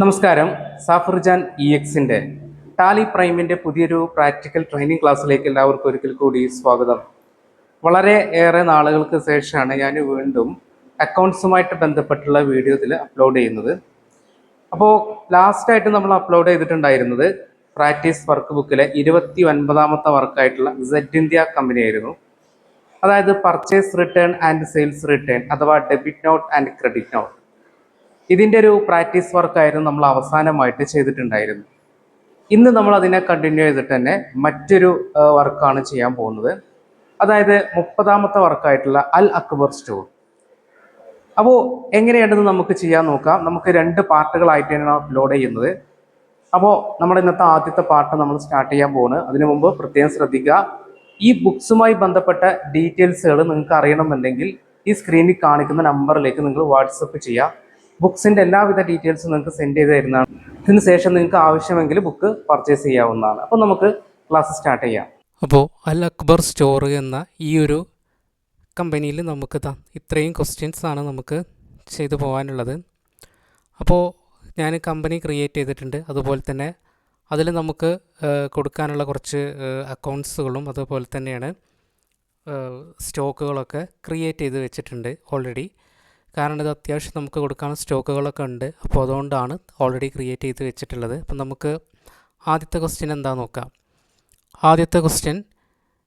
നമസ്കാരം. സാഫർജാൻ ഇ എക്സിന്റെ ടാലി പ്രൈമിന്റെ പുതിയൊരു പ്രാക്ടിക്കൽ ട്രെയിനിങ് ക്ലാസ്സിലേക്ക് എല്ലാവർക്കും ഒരിക്കൽ കൂടി സ്വാഗതം. വളരെ ഏറെ നാളുകൾക്ക് ശേഷമാണ് ഞാൻ വീണ്ടും അക്കൗണ്ട്സുമായിട്ട് ബന്ധപ്പെട്ടുള്ള വീഡിയോ ഇതിൽ അപ്ലോഡ് ചെയ്യുന്നത്. അപ്പോൾ ലാസ്റ്റായിട്ട് നമ്മൾ അപ്ലോഡ് ചെയ്തിട്ടുണ്ടായിരുന്നത് പ്രാക്ടീസ് വർക്ക് ബുക്കിലെ ഇരുപത്തി ഒൻപതാമത്തെ വർക്കായിട്ടുള്ള സെഡ് ഇന്ത്യ കമ്പനി ആയിരുന്നു. അതായത് purchase return and sales return അഥവാ debit note and credit note ഇതിന്റെ ഒരു പ്രാക്ടീസ് വർക്കായിരുന്നു നമ്മൾ അവസാനമായിട്ട് ചെയ്തിട്ടുണ്ടായിരുന്നു ഇന്ന് നമ്മൾ അതിനെ കണ്ടിന്യൂ ചെയ്തിട്ട് തന്നെ മറ്റൊരു വർക്കാണ് ചെയ്യാൻ പോകുന്നത്. അതായത് മുപ്പതാമത്തെ വർക്കായിട്ടുള്ള അൽ അക്ബർ സ്റ്റോർ. അപ്പോൾ എങ്ങനെയാണെന്ന് നമുക്ക് ചെയ്യാൻ നോക്കാം. നമുക്ക് രണ്ട് പാർട്ടുകളായിട്ടാണ് അപ്ലോഡ് ചെയ്യുന്നത്. അപ്പോൾ നമ്മുടെ ഇന്നത്തെ ആദ്യത്തെ പാർട്ട് നമ്മൾ സ്റ്റാർട്ട് ചെയ്യാൻ പോകുന്നത് അതിനു മുമ്പ് പ്രത്യേകം ശ്രദ്ധിക്കുക. ഈ ബുക്സുമായി ബന്ധപ്പെട്ട ഡീറ്റെയിൽസുകൾ നിങ്ങൾക്ക് അറിയണമെന്നുണ്ടെങ്കിൽ ഈ സ്ക്രീനിൽ കാണിക്കുന്ന നമ്പറിലേക്ക് നിങ്ങൾ വാട്സപ്പ് ചെയ്യുക ബുക്സിന്റെ എല്ലാവിധ ഡീറ്റെയിൽസും നിങ്ങൾക്ക് സെൻഡ് ചെയ്ത് തരുന്നതാണ്. ഇതിന് ശേഷം നിങ്ങൾക്ക് ആവശ്യമെങ്കിൽ ബുക്ക് പർച്ചേസ് ചെയ്യാവുന്നതാണ്. അപ്പോൾ നമുക്ക് ക്ലാസ് സ്റ്റാർട്ട് ചെയ്യാം. അപ്പോൾ അൽ അക്ബർ സ്റ്റോർ എന്ന ഈ ഒരു കമ്പനിയിൽ നമുക്ക് ഇത്രയും ക്വസ്റ്റ്യൻസ് ആണ് നമുക്ക് ചെയ്തു പോകാനുള്ളത്. അപ്പോൾ ഞാൻ കമ്പനി ക്രിയേറ്റ് ചെയ്തിട്ടുണ്ട്. അതുപോലെ തന്നെ അതിൽ നമുക്ക് കൊടുക്കാനുള്ള കുറച്ച് അക്കൗണ്ട്സുകളും അതുപോലെ തന്നെയാണ് സ്റ്റോക്കുകളൊക്കെ ക്രിയേറ്റ് ചെയ്ത് വെച്ചിട്ടുണ്ട് ഓൾറെഡി കാരണം ഇത് അത്യാവശ്യം നമുക്ക് കൊടുക്കാൻ സ്റ്റോക്കുകളൊക്കെ ഉണ്ട്. അപ്പോൾ അതുകൊണ്ടാണ് ഓൾറെഡി ക്രിയേറ്റ് ചെയ്ത് വെച്ചിട്ടുള്ളത്. അപ്പം നമുക്ക് ആദ്യത്തെ ക്വസ്റ്റ്യൻ എന്താ നോക്കാം. ആദ്യത്തെ question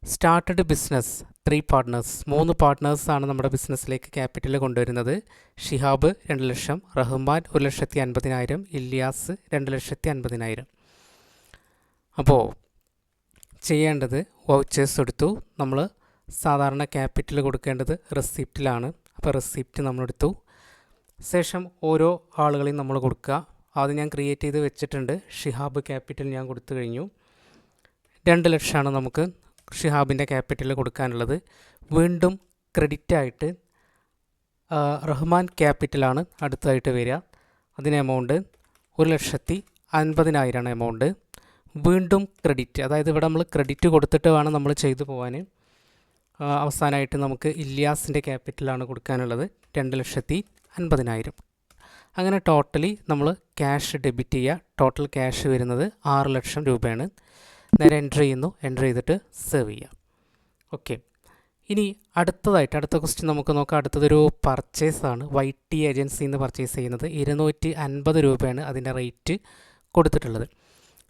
started business three partners മൂന്ന് പാർട്ട്നേഴ്സാണ് നമ്മുടെ ബിസിനസ്സിലേക്ക് ക്യാപിറ്റൽ കൊണ്ടുവരുന്നത്. ഷിഹാബ് രണ്ട് ലക്ഷം റഹ്മാൻ ഒരു ലക്ഷത്തി അൻപതിനായിരം ഇല്യാസ് രണ്ട് ലക്ഷത്തി അൻപതിനായിരം. അപ്പോൾ ചെയ്യേണ്ടത് വൗച്ചേഴ്സ് എടുത്തു. നമ്മൾ സാധാരണ ക്യാപിറ്റൽ കൊടുക്കേണ്ടത് റെസിപ്റ്റിലാണ് അപ്പോൾ റെസിപ്റ്റ് നമ്മളെടുത്തു. ശേഷം ഓരോ ആളുകളെയും നമ്മൾ കൊടുക്കുക. ആദ്യം ഞാൻ ക്രിയേറ്റ് ചെയ്ത് വെച്ചിട്ടുണ്ട്. ഷിഹാബ് ക്യാപിറ്റൽ ഞാൻ കൊടുത്തു കഴിഞ്ഞു. രണ്ട് ലക്ഷമാണ് നമുക്ക് ഷിഹാബിന്റെ ക്യാപിറ്റൽ കൊടുക്കാനുള്ളത്. വീണ്ടും ക്രെഡിറ്റ് ആയിട്ട് റഹ്മാൻ ക്യാപിറ്റലാണ് അടുത്തതായിട്ട് വരിക. അതിന് എമൗണ്ട് ഒരു ലക്ഷത്തി അൻപതിനായിരമാണ് എമൗണ്ട് വീണ്ടും ക്രെഡിറ്റ് അതായത് ഇവിടെ നമ്മൾ ക്രെഡിറ്റ് കൊടുത്തിട്ട് വേണം നമ്മൾ ചെയ്തു പോകാൻ അവസാനമായിട്ട് നമുക്ക് ഇല്യാസിന്റെ ക്യാപിറ്റലാണ് കൊടുക്കാനുള്ളത് രണ്ട് ലക്ഷത്തി അൻപതിനായിരം. അങ്ങനെ ടോട്ടലി നമ്മൾ ക്യാഷ് ഡെബിറ്റ് ചെയ്യുക. ടോട്ടൽ ക്യാഷ് വരുന്നത് ആറ് ലക്ഷം രൂപയാണ്. നേരെ എന്റർ ചെയ്യുന്നു. എന്റർ ചെയ്തിട്ട് സേവ് ചെയ്യുക. ഓക്കെ. ഇനി അടുത്തതായിട്ട് അടുത്ത ക്വസ്റ്റ്യൻ നമുക്ക് നോക്കാം. അടുത്തതൊരു പർച്ചേസാണ്. വൈ ടി ഏജൻസിയിൽ നിന്ന് പർച്ചേസ് ചെയ്യുന്നത്. ഇരുന്നൂറ്റി അൻപത് രൂപയാണ് അതിന്റെ റേറ്റ് കൊടുത്തിട്ടുള്ളത്.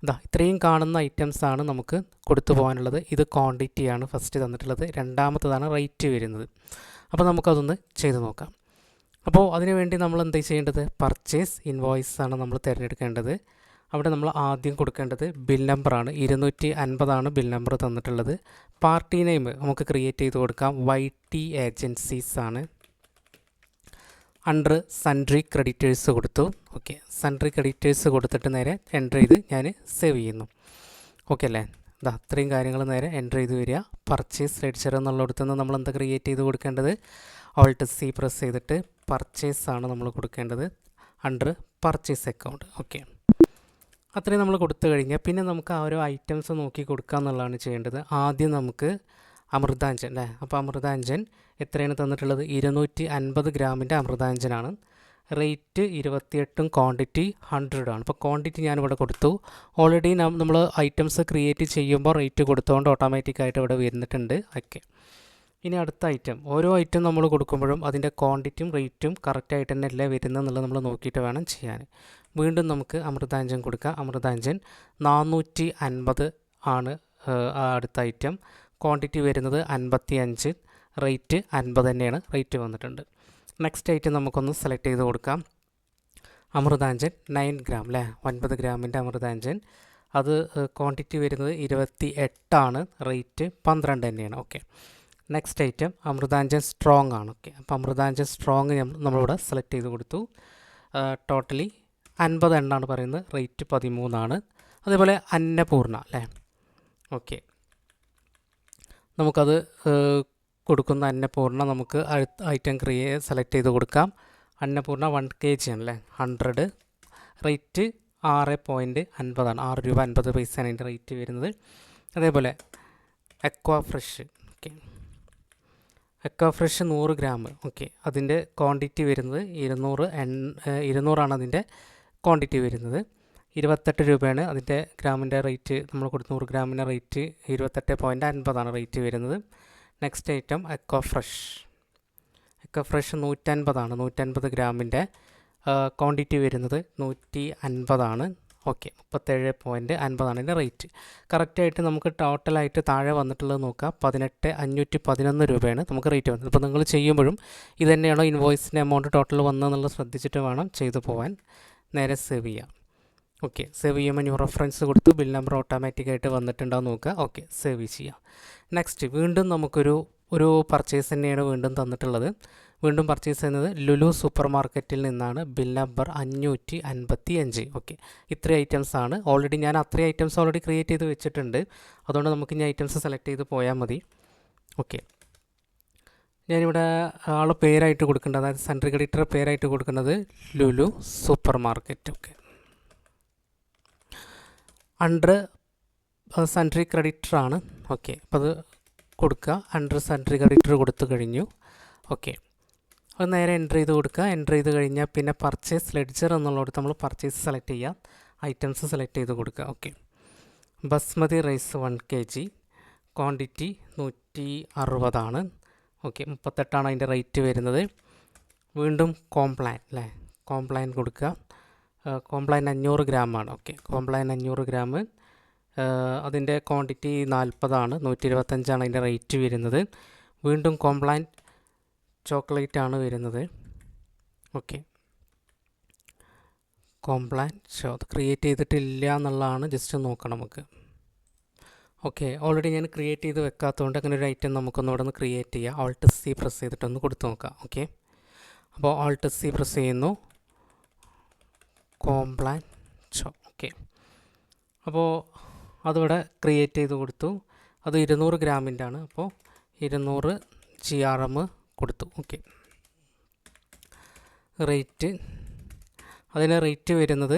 ഇതാ ഇത്രയും കാണുന്ന ഐറ്റംസ് ആണ് നമുക്ക് കൊടുത്തു പോകാനുള്ളത്. ഇത് ക്വാണ്ടിറ്റിയാണ് ഫസ്റ്റ് തന്നിട്ടുള്ളത്. രണ്ടാമത്തതാണ് റേറ്റ് വരുന്നത്. അപ്പോൾ നമുക്കതൊന്ന് ചെയ്തു നോക്കാം. അപ്പോൾ അതിനുവേണ്ടി നമ്മൾ എന്താ ചെയ്യേണ്ടത്? പർച്ചേസ് ഇൻവോയ്സ് ആണ് നമ്മൾ തിരഞ്ഞെടുക്കേണ്ടത്. അവിടെ നമ്മൾ ആദ്യം കൊടുക്കേണ്ടത് ബിൽ നമ്പറാണ് ഇരുന്നൂറ്റി അൻപതാണ് ബിൽ നമ്പർ തന്നിട്ടുള്ളത്. പാർട്ടി നെയിം നമുക്ക് ക്രിയേറ്റ് ചെയ്ത് കൊടുക്കാം. വൈ ടി ഏജൻസീസ് ആണ്. അണ്ടർ സൺട്രി ക്രെഡിറ്റേഴ്സ് കൊടുത്തു. ഓക്കെ സൺട്രി ക്രെഡിറ്റേഴ്സ് കൊടുത്തിട്ട് നേരെ എന്റർ ചെയ്ത് ഞാൻ സേവ് ചെയ്യുന്നു. ഓക്കെ അല്ലേ? ഇതാ അത്രയും കാര്യങ്ങൾ നേരെ എന്റർ ചെയ്ത് വരിക. പർച്ചേസ് ലെഡ്ജർ എന്നുള്ളിടത്ത് നിന്ന് നമ്മൾ എന്താ ക്രിയേറ്റ് ചെയ്ത് കൊടുക്കേണ്ടത്? ഓൾട്ട് സി പ്രസ് ചെയ്തിട്ട് പർച്ചേസ് ആണ് നമ്മൾ കൊടുക്കേണ്ടത്. അണ്ടർ പർച്ചേസ് അക്കൗണ്ട് ഓക്കെ അത്രയും നമ്മൾ കൊടുത്തു കഴിഞ്ഞാൽ പിന്നെ നമുക്ക് ആ ഒരു ഐറ്റംസ് നോക്കി കൊടുക്കുക എന്നുള്ളതാണ് ചെയ്യേണ്ടത്. ആദ്യം നമുക്ക് അമൃതാഞ്ജൻ അല്ലേ? അപ്പോൾ അമൃതാഞ്ജൻ എത്രയാണ് തന്നിട്ടുള്ളത്? ഇരുന്നൂറ്റി അൻപത് ഗ്രാമിന്റെ അമൃതാഞ്ജനാണ്. റേറ്റ് ഇരുപത്തിയെട്ടും ക്വാണ്ടിറ്റി ഹൺഡ്രഡ് ആണ്. അപ്പോൾ ക്വാണ്ടിറ്റി ഞാനിവിടെ കൊടുത്തു. ഓൾറെഡി നമ്മൾ ഐറ്റംസ് ക്രിയേറ്റ് ചെയ്യുമ്പോൾ റേറ്റ് കൊടുത്തുകൊണ്ട് ഓട്ടോമാറ്റിക്കായിട്ട് ഇവിടെ വരുന്നിട്ടുണ്ട്. ഓക്കെ ഇനി അടുത്ത ഐറ്റം ഓരോ ഐറ്റം നമ്മൾ കൊടുക്കുമ്പോഴും അതിന്റെ ക്വാണ്ടിറ്റിയും റേറ്റും കറക്റ്റായിട്ട് തന്നെ അല്ലേ വരുന്നത് എന്നുള്ളത് നമ്മൾ നോക്കിയിട്ട് വേണം ചെയ്യാൻ. വീണ്ടും നമുക്ക് അമൃതാഞ്ജൻ കൊടുക്കാം. അമൃതാഞ്ജൻ നാനൂറ്റി അൻപത് ആണ് അടുത്ത ഐറ്റം ക്വാണ്ടിറ്റി വരുന്നത് അൻപത്തി അഞ്ച് റേറ്റ് അൻപത് തന്നെയാണ്. റേറ്റ് വന്നിട്ടുണ്ട്. നെക്സ്റ്റ് ഐറ്റം നമുക്കൊന്ന് സെലക്ട് ചെയ്ത് കൊടുക്കാം. അമൃതാഞ്ചൻ നയൻ ഗ്രാം അല്ലേ ഒൻപത് ഗ്രാമിന്റെ അമൃതാഞ്ചൻ അത് ക്വാണ്ടിറ്റി വരുന്നത് ഇരുപത്തി എട്ടാണ് റേറ്റ് പന്ത്രണ്ട് തന്നെയാണ്. Okay next item Amrutanjan strong ആണ്. ഓക്കെ അപ്പോൾ അമൃതാഞ്ചൻ സ്ട്രോങ് നമ്മളിവിടെ സെലക്ട് ചെയ്ത് കൊടുത്തു. ടോട്ടലി അൻപത് എണ്ണാണ് പറയുന്നത്. റേറ്റ് പതിമൂന്നാണ്. അതേപോലെ അന്നപൂർണ അല്ലേ ഓക്കെ നമുക്കത് കൊടുക്കുന്ന അന്നപൂർണ നമുക്ക് ഐറ്റം ക്രിയേ സെലക്ട് ചെയ്ത് കൊടുക്കാം. അന്നപൂർണ വൺ കെ ജി ആണല്ലേ? ഹൺഡ്രഡ് റേറ്റ് ആറ് പോയിന്റ് അൻപതാണ്. ആറ് രൂപ അൻപത് പൈസയാണ് അതിന്റെ റേറ്റ് വരുന്നത്. അതേപോലെ അക്വാ ഫ്രഷ് ഓക്കെ അക്വാ ഫ്രഷ് നൂറ് ഗ്രാം ഓക്കെ അതിന്റെ ക്വാണ്ടിറ്റി വരുന്നത് ഇരുന്നൂറ് എൺ ഇരുന്നൂറാണ് അതിന്റെ ക്വാണ്ടിറ്റി വരുന്നത്. ഇരുപത്തെട്ട് രൂപയാണ് അതിന്റെ ഗ്രാമിന്റെ റേറ്റ്. നമ്മൾ കൊടുത്ത നൂറ് ഗ്രാമിന്റെ റേറ്റ് ഇരുപത്തെട്ട് പോയിന്റ് അൻപതാണ് റേറ്റ് വരുന്നത്. Next item Eco fresh Eco fresh നൂറ്റൻപതാണ് നൂറ്റൻപത് ഗ്രാമിന്റെ ക്വാണ്ടിറ്റി വരുന്നത് നൂറ്റി അൻപതാണ് ഓക്കെ മുപ്പത്തേഴ് പോയിന്റ് അൻപതാണ് ഇതിന്റെ റേറ്റ്. കറക്റ്റായിട്ട് നമുക്ക് ടോട്ടലായിട്ട് താഴെ വന്നിട്ടുള്ളത് നോക്കാം. പതിനെട്ട് അഞ്ഞൂറ്റി പതിനൊന്ന് രൂപയാണ് നമുക്ക് റേറ്റ് വന്നത്. അപ്പോൾ നിങ്ങൾ ചെയ്യുമ്പോഴും ഇത് തന്നെയാണോ ഇൻവോയ്സിന്റെ എമൗണ്ട് ടോട്ടൽ വന്നതെന്നുള്ളത് ശ്രദ്ധിച്ചിട്ട് വേണം ചെയ്തു പോകാൻ നേരെ സേവ് ചെയ്യാം. ഓക്കെ സേവ് ചെയ്യുമ്പോൾ ന്യൂ റെഫറൻസ് കൊടുത്ത് ബിൽ നമ്പർ ഓട്ടോമാറ്റിക്കായിട്ട് വന്നിട്ടുണ്ടാവും നോക്കുക. ഓക്കെ സേവ് ചെയ്യാം. നെക്സ്റ്റ് വീണ്ടും നമുക്കൊരു ഒരു പർച്ചേസ് തന്നെയാണ് വീണ്ടും തന്നിട്ടുള്ളത്. വീണ്ടും പർച്ചേസ് ചെയ്യുന്നത് ലുലു സൂപ്പർ മാർക്കറ്റിൽ നിന്നാണ്. ബിൽ നമ്പർ അഞ്ഞൂറ്റി അൻപത്തി അഞ്ച് ഓക്കെ ഇത്രയും ഐറ്റംസ് ആണ്. ഓൾറെഡി ഞാൻ അത്രയും ഐറ്റംസ് ഓൾറെഡി ക്രിയേറ്റ് ചെയ്ത് വെച്ചിട്ടുണ്ട്. അതുകൊണ്ട് നമുക്ക് ഇനി ഐറ്റംസ് സെലക്ട് ചെയ്ത് പോയാൽ മതി. ഓക്കെ ഞാനിവിടെ ആൾ പേരായിട്ട് കൊടുക്കേണ്ടത് അതായത് സെൻട്രി ക്രെഡിറ്റർ പേരായിട്ട് കൊടുക്കുന്നത് Lulu super market okay under sundry creditor ആണ്. ഓക്കെ അപ്പോൾ അത് കൊടുക്കുക. അണ്ടർ സെൻട്രി ക്രെഡിറ്റർ കൊടുത്തു കഴിഞ്ഞു. ഓക്കെ അത് നേരെ എന്റർ ചെയ്ത് കൊടുക്കുക. എന്റർ ചെയ്ത് കഴിഞ്ഞാൽ പിന്നെ പർച്ചേസ് ലെഡ്ജർ എന്നുള്ളടത്ത് നമ്മൾ പർച്ചേസ് സെലക്ട് ചെയ്യാം ഐറ്റംസ് സെലക്ട് ചെയ്ത് കൊടുക്കുക. Okay basmati rice one K G quantity നൂറ്റി അറുപതാണ് ഓക്കെ മുപ്പത്തെട്ടാണ് അതിന്റെ റേറ്റ് വരുന്നത്. വീണ്ടും കോംപ്ലാൻ അല്ലേ? കോംപ്ലാൻ കൊടുക്കുക. കോംപ്ലാൻ അഞ്ഞൂറ് ഗ്രാമാണ്. ഓക്കെ കോംപ്ലൈൻ അഞ്ഞൂറ് ഗ്രാം. അതിന്റെ ക്വാണ്ടിറ്റി നാൽപ്പതാണ് നൂറ്റി ഇരുപത്തഞ്ചാണ് അതിന്റെ റേറ്റ് വരുന്നത്. വീണ്ടും കോംപ്ലൈൻ ചോക്ലേറ്റ് ആണ് വരുന്നത്. ഓക്കെ. കോംപ്ലൈൻ ഷോ അത് ക്രിയേറ്റ് ചെയ്തിട്ടില്ല എന്നുള്ളതാണ് ജസ്റ്റ് നോക്കണം നമുക്ക്. ഓക്കെ ഓൾറെഡി ഞാൻ ക്രിയേറ്റ് ചെയ്ത് വെക്കാത്തതുകൊണ്ട് അങ്ങനെ ഒരു ഐറ്റം നമുക്കൊന്ന് ഇവിടെ നിന്ന് ക്രിയേറ്റ് ചെയ്യാം. ആൾട്ട് സി പ്രസ് ചെയ്തിട്ടൊന്ന് കൊടുത്തു നോക്കാം. ഓക്കെ. അപ്പോൾ ആൾട്ട് സി പ്രസ് ചെയ്യുന്നു. കോംപ്ലാൻ ഷോ ഓക്കെ അപ്പോൾ അതിവിടെ ക്രിയേറ്റ് ചെയ്ത് കൊടുത്തു. അത് ഇരുന്നൂറ് ഗ്രാമിന്റെ ആണ്. അപ്പോൾ ഇരുന്നൂറ് ജി ആർ എം കൊടുത്തു. ഓക്കെ റേറ്റ് അതിന് റേറ്റ് വരുന്നത്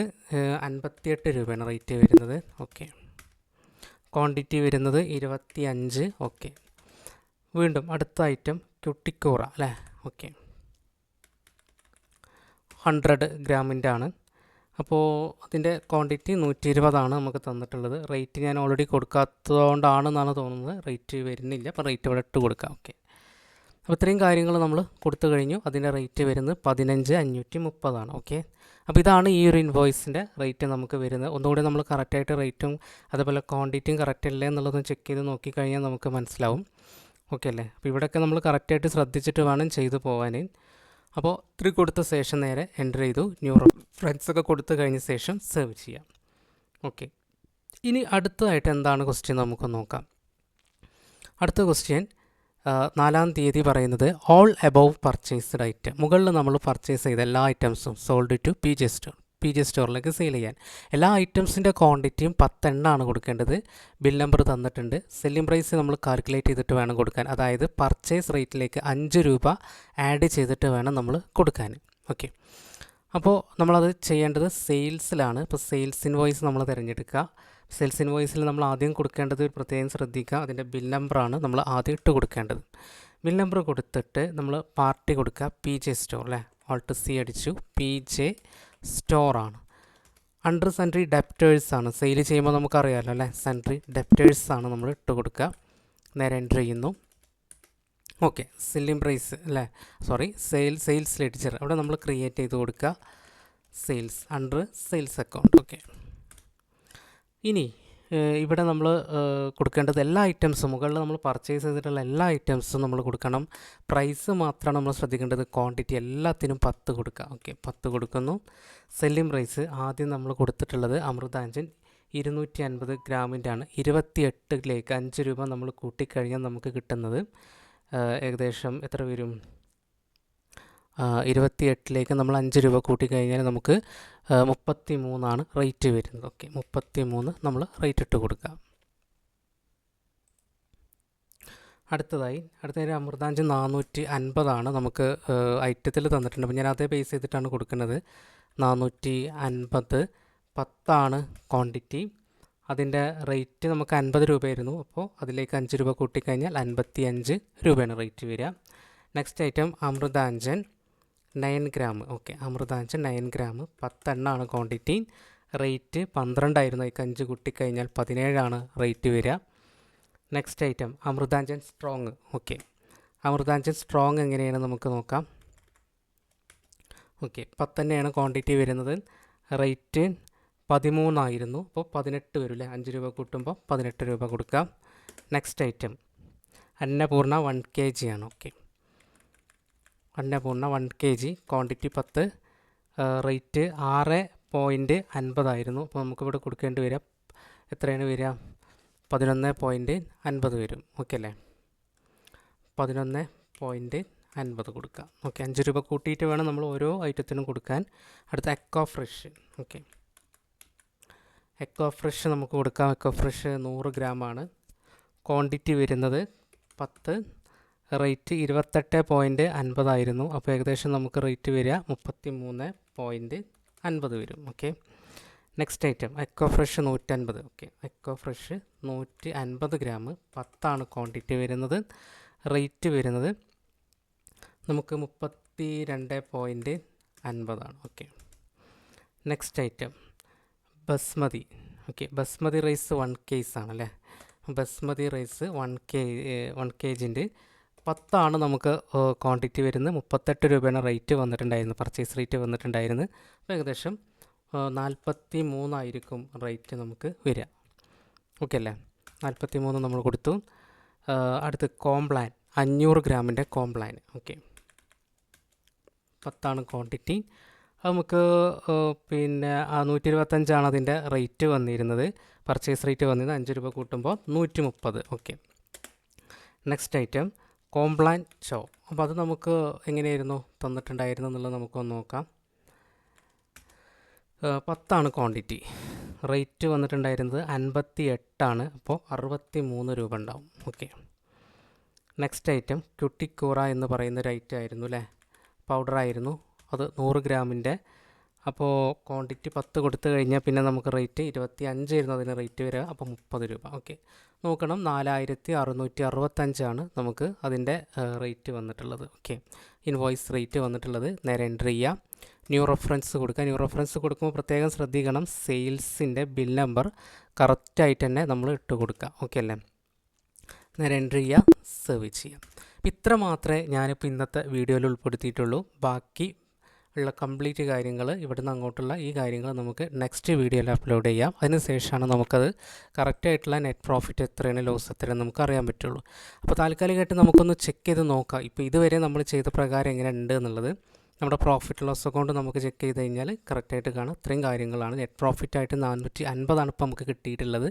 അൻപത്തിയെട്ട് രൂപയാണ് റേറ്റ് വരുന്നത്. ഓക്കെ ക്വാണ്ടിറ്റി വരുന്നത് ഇരുപത്തി അഞ്ച് ഓക്കെ വീണ്ടും അടുത്ത ഐറ്റം ക്യുട്ടിക്കൂറ അല്ലേ? ഓക്കെ ഹൺഡ്രഡ് ഗ്രാമിന്റെ ആണ്. അപ്പോൾ അതിന്റെ ക്വാണ്ടിറ്റി നൂറ്റി ഇരുപതാണ് നമുക്ക് തന്നിട്ടുള്ളത്. റേറ്റ് ഞാൻ ഓൾറെഡി കൊടുക്കാത്തതുകൊണ്ടാണെന്നാണ് തോന്നുന്നത്. റേറ്റ് വരുന്നില്ല. അപ്പോൾ റേറ്റ് ഇവിടെ ഇട്ട് കൊടുക്കാം. ഓക്കെ അപ്പോൾ ഇത്രയും കാര്യങ്ങൾ നമ്മൾ കൊടുത്തു കഴിഞ്ഞു. അതിന്റെ റേറ്റ് വരുന്നത് പതിനഞ്ച് അഞ്ഞൂറ്റി മുപ്പതാണ് ഓക്കെ അപ്പോൾ ഇതാണ് ഈ ഒരു ഇൻവോയ്സിന്റെ റേറ്റ് നമുക്ക് വരുന്നത്. ഒന്നുകൂടി നമ്മൾ കറക്റ്റായിട്ട് റേറ്റും അതുപോലെ ക്വാണ്ടിറ്റിയും കറക്റ്റ് അല്ലേ എന്നുള്ളത് ചെക്ക് ചെയ്ത് നോക്കിക്കഴിഞ്ഞാൽ നമുക്ക് മനസ്സിലാവും. ഓക്കെ അല്ലേ? അപ്പോൾ ഇവിടെയൊക്കെ നമ്മൾ കറക്റ്റായിട്ട് ശ്രദ്ധിച്ചിട്ട് വേണം ചെയ്തു പോകാൻ. അപ്പോൾ ത്രീ കൊടുത്ത ശേഷം നേരെ എന്റർ ചെയ്തു ന്യൂ ഫ്രണ്ട്സ് ഒക്കെ കൊടുത്തു കഴിഞ്ഞ ശേഷം സേവ് ചെയ്യാം. ഓക്കെ ഇനി അടുത്തതായിട്ട് എന്താണ് ക്വസ്റ്റ്യൻ നമുക്ക് നോക്കാം. അടുത്ത ക്വസ്റ്റ്യൻ നാലാം തീയതി പറയുന്നത് ഓൾ എബവ് പർച്ചേസ്ഡ് ഐറ്റം മുകളിൽ നമ്മൾ പർച്ചേസ് ചെയ്ത എല്ലാ ഐറ്റംസും sold to P J G സ്റ്റോറിലേക്ക് sale ചെയ്യാൻ. എല്ലാ ഐറ്റംസിന്റെ ക്വാണ്ടിറ്റിയും പത്തെണ്ണമാണ് കൊടുക്കേണ്ടത്. ബിൽ നമ്പർ തന്നിട്ടുണ്ട്. സെല്ലിംഗ് പ്രൈസ് നമ്മൾ കാൽക്കുലേറ്റ് ചെയ്തിട്ട് വേണം കൊടുക്കാൻ. അതായത് പർച്ചേസ് റേറ്റിലേക്ക് അഞ്ച് രൂപ ആഡ് ചെയ്തിട്ട് വേണം നമ്മൾ കൊടുക്കാൻ. ഓക്കെ അപ്പോൾ നമ്മളത് ചെയ്യേണ്ടത് സെയിൽസിലാണ് ഇപ്പോൾ സെയിൽസ് ഇൻവോയ്സ് നമ്മൾ തിരഞ്ഞെടുക്കുക. സെയിൽസ് ഇൻവോയ്സിൽ നമ്മൾ ആദ്യം കൊടുക്കേണ്ടത് ഒരു പ്രത്യേകം ശ്രദ്ധിക്കുക. അതിന്റെ ബിൽ നമ്പറാണ് നമ്മൾ ആദ്യം ഇട്ട് കൊടുക്കേണ്ടത്. ബിൽ നമ്പർ കൊടുത്തിട്ട് നമ്മൾ പാർട്ടി കൊടുക്കുക. പി ജെ സ്റ്റോർ അല്ലേ ഓൾട്ട് സി അടിച്ചു. പി ജെ സ്റ്റോറാണ് അണ്ടർ സെൻട്രി ഡെപ്റ്റേഴ്സ് ആണ്. സെയിൽ ചെയ്യുമ്പോൾ നമുക്കറിയാമല്ലോ അല്ലേ? സെൻട്രി ഡെപ്റ്റേഴ്സ് ആണ് നമ്മൾ ഇട്ട് കൊടുക്കുക. നേരെ എന്റർ ചെയ്യുന്നു. ഓക്കെ സെല്ലിംഗ് പ്രൈസ് അല്ലേ? സോറി സെയിൽ സെയിൽസ് ലെഡ്ജർ അവിടെ നമ്മൾ ക്രിയേറ്റ് ചെയ്ത് കൊടുക്കുക. Sales under sales account okay ഇനി ഇവിടെ നമ്മൾ കൊടുക്കേണ്ടത് എല്ലാ ഐറ്റംസും മുകളിൽ നമ്മൾ പർച്ചേസ് ചെയ്തിട്ടുള്ള എല്ലാ ഐറ്റംസും നമ്മൾ കൊടുക്കണം. പ്രൈസ് മാത്രമാണ് നമ്മൾ ശ്രദ്ധിക്കേണ്ടത്. ക്വാണ്ടിറ്റി എല്ലാത്തിനും പത്ത് കൊടുക്കുക ഓക്കെ പത്ത് കൊടുക്കുന്നു. സെല്ലിംഗ് പ്രൈസ് ആദ്യം നമ്മൾ കൊടുത്തിട്ടുള്ളത് അമൃതാഞ്ചൻ ഇരുന്നൂറ്റി അൻപത് ഗ്രാമിന്റെ ആണ് ഇരുപത്തി എട്ടിലേക്ക് അഞ്ച് രൂപ നമ്മൾ കൂട്ടിക്കഴിഞ്ഞാൽ നമുക്ക് കിട്ടുന്നത്. ഏകദേശം എത്ര വരും? ഇരുപത്തി എട്ടിലേക്ക് നമ്മൾ അഞ്ച് രൂപ കൂട്ടിക്കഴിഞ്ഞാൽ നമുക്ക് മുപ്പത്തി മൂന്നാണ് റേറ്റ് വരുന്നത്. ഓക്കെ മുപ്പത്തി മൂന്ന് നമ്മൾ റേറ്റ് ഇട്ട് കൊടുക്കുക അടുത്തതായി അടുത്ത ഒരു അമൃതാഞ്ച് നാനൂറ്റി അൻപതാണ് നമുക്ക് ഐറ്റത്തിൽ തന്നിട്ടുണ്ട്. അപ്പോൾ ഞാൻ അതേ ബേസ് ചെയ്തിട്ടാണ് കൊടുക്കുന്നത്. നാനൂറ്റി അൻപത് പത്താണ് ക്വാണ്ടിറ്റി അതിന്റെ റേറ്റ് നമുക്ക് അൻപത് രൂപയായിരുന്നു. അപ്പോൾ അതിലേക്ക് അഞ്ച് രൂപ കൂട്ടിക്കഴിഞ്ഞാൽ അൻപത്തി അഞ്ച് രൂപയാണ് റേറ്റ് വരിക. Next item Amrutanjan nine gram. Okay Amrutanjan nine gram. പത്തെണ്ണമാണ് quantity rate പന്ത്രണ്ടായിരുന്നു. ഈ കഞ്ച് കുട്ടിക്കഴിഞ്ഞാൽ പതിനേഴാണ് റേറ്റ് വരിക. Next item Amrutanjan strong okay Amrutanjan strong എങ്ങനെയാണ് നമുക്ക് നോക്കാം. ഓക്കെ പത്തന്നെയാണ് ക്വാണ്ടിറ്റി വരുന്നത്. റേറ്റ് പതിമൂന്നായിരുന്നു. അപ്പോൾ പതിനെട്ട് വരും അല്ലേ അഞ്ച് രൂപ കൂട്ടുമ്പോൾ പതിനെട്ട് രൂപ കൊടുക്കാം. Next item Annapurna one K G ആണ്. Okay. Annapurna one K G quantity പത്ത്. റേറ്റ് ആറ് പോയിന്റ് അൻപതായിരുന്നു. അപ്പോൾ നമുക്കിവിടെ കൊടുക്കേണ്ടി വരിക എത്രയാണ് വരിക? പതിനൊന്ന് പോയിന്റ് അൻപത് വരും. ഓക്കെ അല്ലേ? പതിനൊന്ന് പോയിന്റ് അൻപത് കൊടുക്കാം ഓക്കെ അഞ്ച് രൂപ കൂട്ടിയിട്ട് വേണം നമ്മൾ ഓരോ ഐറ്റത്തിനും കൊടുക്കാൻ. അടുത്ത eco fresh. Okay. Eco fresh നമുക്ക് കൊടുക്കാം. എക്കോ ഫ്രഷ് നൂറ് ഗ്രാമാണ്. ക്വാണ്ടിറ്റി വരുന്നത് പത്ത് റേറ്റ് ഇരുപത്തെട്ട് പോയിന്റ് അൻപതായിരുന്നു അപ്പോൾ ഏകദേശം നമുക്ക് റേറ്റ് വരിക മുപ്പത്തി മൂന്ന് പോയിന്റ് അൻപത് വരും. Okay next item eco fresh നൂറ്റൻപത്. ഓക്കെ എക്കോ ഫ്രഷ് നൂറ്റി അൻപത് ഗ്രാം പത്താണ് ക്വാണ്ടിറ്റി വരുന്നത്. റേറ്റ് വരുന്നത് നമുക്ക് മുപ്പത്തി രണ്ട് point അൻപതാണ് okay next item basmati. Okay basmati rice one case ആണല്ലേ basmati rice one K one K ജിന്റെ പത്താണ് നമുക്ക് ക്വാണ്ടിറ്റി വരുന്നത്. മുപ്പത്തെട്ട് രൂപയാണ് റേറ്റ് വന്നിട്ടുണ്ടായിരുന്നു പർച്ചേസ് റേറ്റ് വന്നിട്ടുണ്ടായിരുന്നു അപ്പോൾ ഏകദേശം നാൽപ്പത്തി മൂന്നായിരിക്കും റേറ്റ് നമുക്ക് വരിക. ഓക്കെ അല്ലേ? നാൽപ്പത്തി മൂന്ന് നമ്മൾ കൊടുത്തു. അടുത്ത് കോംപ്ലാൻ അഞ്ഞൂറ് ഗ്രാമിന്റെ കോംപ്ലാൻ ഓക്കെ പത്താണ് ക്വാണ്ടിറ്റി നമുക്ക് പിന്നെ നൂറ്റി ഇരുപത്തഞ്ചാണ് അതിന്റെ റേറ്റ് വന്നിരുന്നത്. പർച്ചേസ് റേറ്റ് വന്നിരുന്നത് അഞ്ച് രൂപ കൂട്ടുമ്പോൾ നൂറ്റി മുപ്പത് okay next item Complan show അപ്പോൾ അത് നമുക്ക് എങ്ങനെയായിരുന്നു തന്നിട്ടുണ്ടായിരുന്നു എന്നുള്ളത് നമുക്കൊന്ന് നോക്കാം. പത്താണ് ക്വാണ്ടിറ്റി റേറ്റ് വന്നിട്ടുണ്ടായിരുന്നത് അൻപത്തി എട്ടാണ് അപ്പോൾ അറുപത്തി മൂന്ന് രൂപ ഉണ്ടാവും ഓക്കെ നെക്സ്റ്റ് ഐറ്റം ക്യുട്ടിക്കൂറ എന്ന് പറയുന്ന ഒരു ഐറ്റം ആയിരുന്നു അല്ലേ? പൗഡർ ആയിരുന്നു. അത് നൂറ് ഗ്രാമിന്റെ. അപ്പോൾ ക്വാണ്ടിറ്റി പത്ത് കൊടുത്തു കഴിഞ്ഞാൽ പിന്നെ നമുക്ക് റേറ്റ് ഇരുപത്തി അഞ്ചായിരുന്നു അതിന് റേറ്റ് വരിക. അപ്പോൾ മുപ്പത് രൂപ. ഓക്കെ നോക്കണം. നാലായിരത്തി അറുന്നൂറ്റി അറുപത്തഞ്ചാണ് നമുക്ക് അതിന്റെ റേറ്റ് വന്നിട്ടുള്ളത്. ഓക്കെ. ഇൻവോയ്സ് റേറ്റ് വന്നിട്ടുള്ളത്. നേരെ എൻട്രി ചെയ്യാം. ന്യൂ റെഫറൻസ് കൊടുക്കുക. ന്യൂ റെഫറൻസ് കൊടുക്കുമ്പോൾ പ്രത്യേകം ശ്രദ്ധിക്കണം. സെയിൽസിന്റെ ബിൽ നമ്പർ കറക്റ്റായിട്ട് തന്നെ നമ്മൾ ഇട്ട് കൊടുക്കുക. ഓക്കെ അല്ലേ? നേരെ എൻട്രി ചെയ്യുക സെർവ് ചെയ്യാം. ഇത്ര മാത്രമേ ഞാനിപ്പോൾ ഇന്നത്തെ വീഡിയോയിൽ ഉൾപ്പെടുത്തിയിട്ടുള്ളൂ. ബാക്കി ഉള്ള കംപ്ലീറ്റ് കാര്യങ്ങൾ ഇവിടുന്ന് അങ്ങോട്ടുള്ള ഈ കാര്യങ്ങൾ നമുക്ക് നെക്സ്റ്റ് വീഡിയോയിൽ അപ്ലോഡ് ചെയ്യാം. അതിന് ശേഷമാണ് നമുക്കത് കറക്റ്റായിട്ടുള്ള നെറ്റ് പ്രോഫിറ്റ് എത്രയാണ് ലോസ് എത്രയാണ് നമുക്ക് അറിയാൻ പറ്റുള്ളൂ. അപ്പോൾ താൽക്കാലികമായിട്ട് നമുക്കൊന്ന് ചെക്ക് ചെയ്ത് നോക്കാം. ഇപ്പോൾ ഇതുവരെ നമ്മൾ ചെയ്ത പ്രകാരം എങ്ങനെ ഉണ്ട് എന്നുള്ളത്. നമ്മുടെ പ്രോഫിറ്റ് ലോസ് അക്കൗണ്ട് നമുക്ക് ചെക്ക് ചെയ്ത് കഴിഞ്ഞാൽ കറക്റ്റായിട്ട് കാണാം. ഇത്രയും കാര്യങ്ങളാണ്. നെറ്റ് പ്രോഫിറ്റ് ആയിട്ട് നാനൂറ്റി അൻപതാണ് ഇപ്പോൾ നമുക്ക് കിട്ടിയിട്ടുള്ളത്.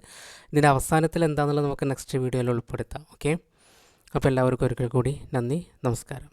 ഇതിന്റെ അവസാനത്തിൽ എന്താണെന്നുള്ളത് നമുക്ക് നെക്സ്റ്റ് വീഡിയോയിൽ ഉൾപ്പെടുത്താം. ഓക്കെ അപ്പോൾ എല്ലാവർക്കും ഒരിക്കൽ കൂടി നന്ദി നമസ്കാരം.